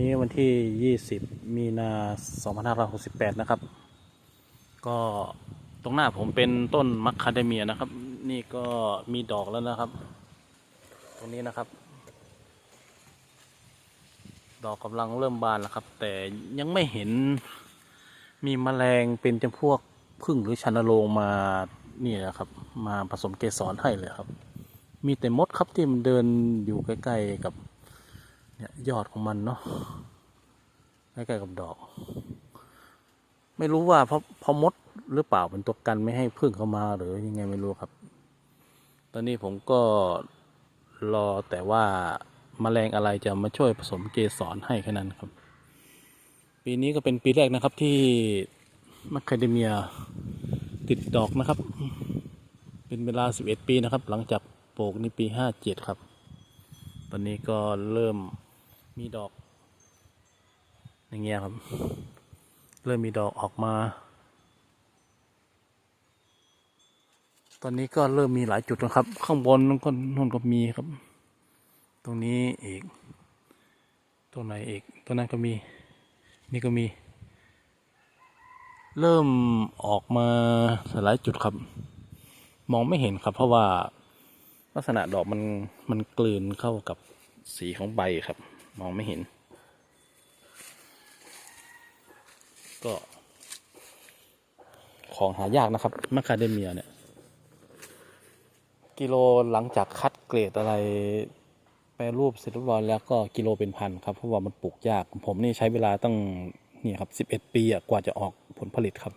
นี้วันที่ 20 มีนา 2568 นะครับ ก็ตรงหน้าผมเป็นต้นมัคคาเดเมียนะครับ นี่ก็มีดอกแล้วนะครับ ตรงนี้นะครับ ดอกกำลังเริ่มบานแล้วครับ แต่ยังไม่เห็นมีแมลงเป็นจำพวกพึ่งหรือชันโรงมานี่นะครับ มาผสมเกสรให้เลยครับ มีแต่มดครับที่มันเดินอยู่ใกล้ ๆ กับ เนี่ยยอดของมันเนาะใกล้ๆกับดอก ไม่รู้ว่าเพราะเพราะมดหรือเปล่าเป็นตัวกันไม่ให้พึ่งเข้ามาหรือยังไงไม่รู้ครับ ตอนนี้ผมก็รอแต่ว่ามาแมลงอะไรจะมาช่วยผสมเกสรให้แค่นั้นครับ ปีนี้ก็เป็นปีแรกนะครับที่มัคคาเดเมียติดดอกนะครับ เป็นเวลา 11 ปีนะครับ หลังจากปลูกในปี 57 ครับ ตอนนี้ก็เริ่ม มีดอก อย่างเงี้ยครับ เริ่มมีดอกออกมา ตอนนี้ก็เริ่มมีหลายจุดนะครับ ข้างบนนั่นก็นู่นก็มีครับ ตรงนี้อีกตรงไหนอีกตรงนั้นก็มี นี่ก็มี เริ่มออกมาหลายจุดครับ มองไม่เห็นครับ เพราะว่าลักษณะดอกมันมันกลืนเข้ากับสีของใบครับ มองไม่เห็น ก็ของหายากนะครับมะคาเดเมียเนี่ย กิโลหลังจากคัดเกรดอะไรแปรรูปเสร็จเรียบร้อยแล้วก็กิโลเป็นพันครับเพราะว่ามันปลูกยาก ผมนี่ใช้เวลาตั้งนี่ครับสิบเอ็ดปีกว่าจะออกผลผลิตครับ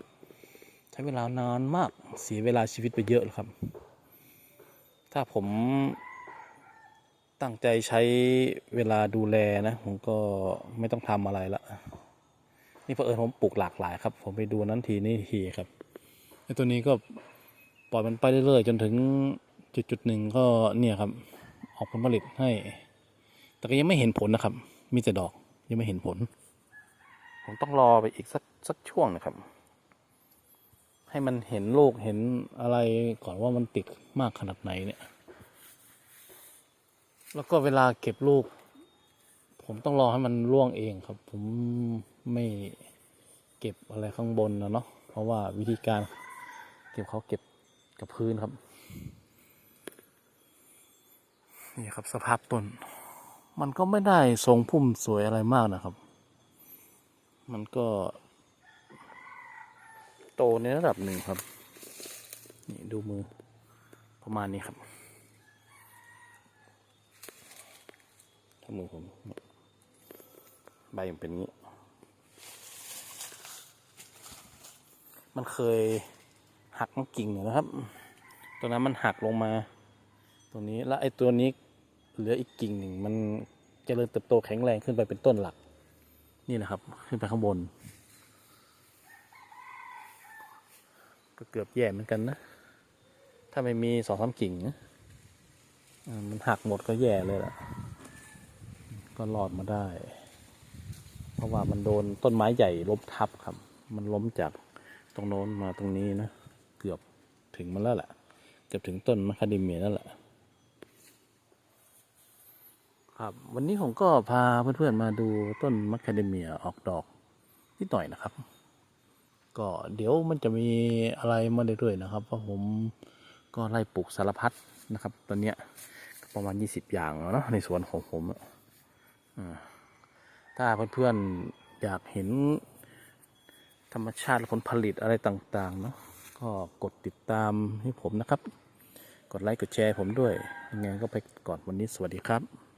ใช้เวลานานมากเสียเวลาชีวิตไปเยอะเลยครับ ถ้าผม ตั้งใจใช้เวลาดูแลนะผมก็ไม่ต้องทำอะไรละนี่เผอิญผมปลูกหลากหลายครับ ผมไปดูนั้นทีนี่ทีครับไอตัวนี้ก็ปล่อยมันไปเรื่อยๆจนถึงจุดจุดหนึ่งก็เนี่ยครับ ออกผลผลิตให้ แต่ก็ยังไม่เห็นผลนะครับ มีแต่ดอกยังไม่เห็นผล ผมต้องรอไปอีกสักสักช่วงนะครับ ให้มันเห็นลูกเห็นอะไรก่อนว่ามันติดมากขนาดไหนเนี่ย แล้วก็เวลาเก็บลูก ผมต้องรอให้มันร่วงเองครับ ผมไม่เก็บอะไรข้างบนนะเนาะเพราะว่าวิธีการเก็บเขาเก็บกับพื้นครับนี่ครับสภาพต้น มันก็ไม่ได้ทรงพุ่มสวยอะไรมากนะครับ มันก็ โตในระดับหนึ่งครับ นี่ดูมือประมาณนี้ครับถ้า มือผมใบมันเป็นงี้ มันเคยหักมันกิ่งนะครับ ตัวนั้นมันหักลงมาตรงนี้แล้วไอ้ตัวนี้เหลืออีกกิ่งหนึ่งมันเจริญเติบโตแข็งแรงขึ้นไปเป็นต้นหลัก นี่นะครับ ขึ้นไปข้างบน ก็เกือบแย่เหมือนกันนะ ถ้าไม่มีสองสามกิ่งนะมันหักหมดก็แย่เลยล่ะ ก็รอดมาได้ เพราะว่ามันโดนต้นไม้ใหญ่ล้มทับครับ มันล้มจากตรงโน้นมาตรงนี้นะ เกือบถึงมันแล้วแหละเกือบถึงต้นมะคาเดเมียนั่นแหละครับวันนี้ผมก็พาเพื่อนๆมาดูต้นมะคาเดเมียออกดอกนิดหน่อยนะครับ ก็เดี๋ยวมันจะมีอะไรมาเรื่อยๆนะครับ เพราะผมก็ไล่ปลูกสารพัดนะครับ ตอนเนี้ยประมาณ 20 อย่างแล้วเนาะในสวนของผมอะอ่า ถ้าเพื่อนๆอยากเห็นธรรมชาติผลผลิตอะไรต่างๆเนาะก็กดติดตามให้ผมนะครับ กดไลค์กดแชร์ผมด้วยยังไงก็ไปก่อนวันนี้สวัสดีครับ